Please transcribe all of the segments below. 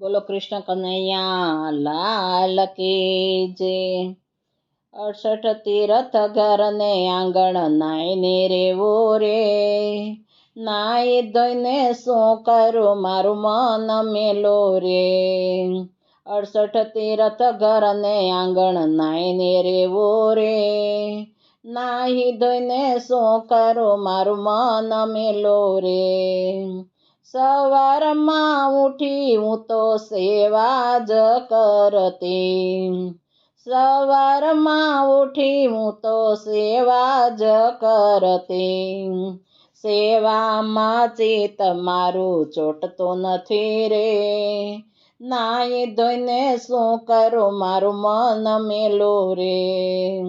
બોલો કૃષ્ણ કનૈયા, લાલ કી જે? અડસઠ તીરથ ઘર ને આંગણ નાઈને રેવો રે. નાઈ ધોઈને શું કરું મારું મન મેલો રે. અડસઠ તીરથ ઘર ને આંગણ નાઈને રેવો રે. નાહી ધોઈને શું કરું મારું મન મેલો રે. સવારમાં ઉઠી હું તો સેવા જ કરતી. સવારમાં ઉઠી હું તો સેવા જ કરતી. સેવામાં ચિત મારું ચોટતું નથી રે. નાઈ ધોઈને શું કરું મારું મન મેલું રે.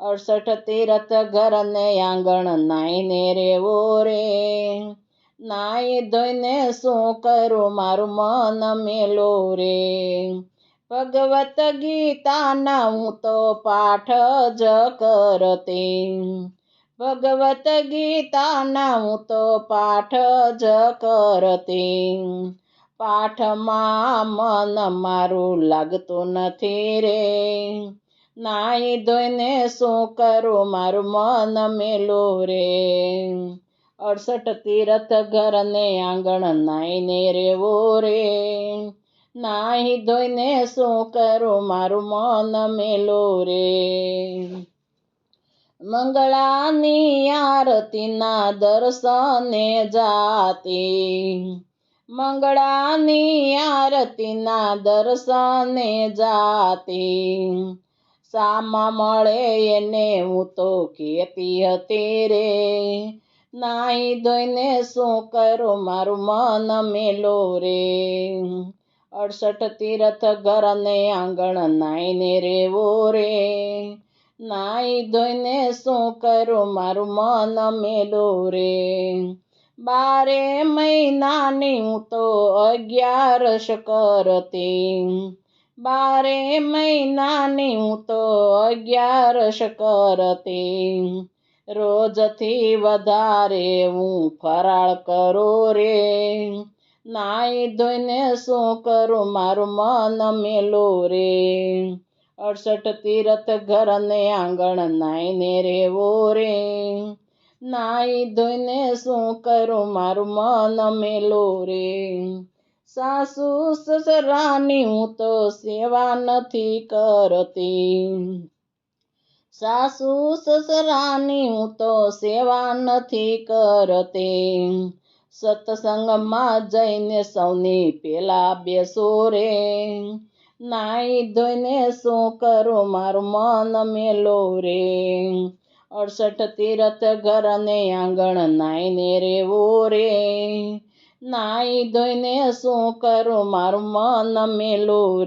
અડસઠ તીરથ ઘરને આંગણ નાઈને રેવો રે. નાઈ ધોઈને શું કરું? મારું મન મેલો રે. ભગવત ગીતાના હું તો પાઠ જ કરતે. ભગવત ગીતાના હું તો પાઠ જ કરતી. પાઠમાં મન મારું લાગતું નથી રે. નાઈ ધોઈને શું કરું? મારું મન મેલું રે. અડસઠ તીરથ ઘરને આંગણ નાઈને રેવો રે. નાહી ધોઈને શું કરું મારું મન મેલો રે. મંગળાની આરતીના દર્શને જાતી. મંગળાની આરતીના દર્શને જાતી. સામા મળે એને હું તો કેતી હતી રે. નાઈ ધોઈને શું કરું? મારું મન મેલો રે. અડસઠ તીરથ ઘર ને આંગણ નાઈને રેવો રે. નાઈ ધોઈને શું કરું? મારું મન મેલો રે. બારે મહિનાની હું તો અગિયારસ કરતી. બારે મહિનાની હું તો અગિયારસ કરતી. રોજથી વધારે હું ફરાળ કરો રે. નાઈ ધોઈને શું કરું મારું મન મેલો રે. અડસઠ તીરથ ઘર ને આંગણ નાઈને રેવો રે. નાઈ ધોઈને શું કરું મારું મન મેલો રે. સાસુ સસરાની હું તો સેવા નથી કરતી. સાસુ સસરાની હું તો સેવા નથી કરતી. સત્સંગમાં જઈને સૌની પેલા બેસો રે. નાઈ ધોઈને શું કરું મારું મન મેલો રે. અડસઠ તીરથ ઘર ને આંગણ નાઈને રેવો રે. નાઈ ધોઈને શું કરું મારું મન મેલો રે.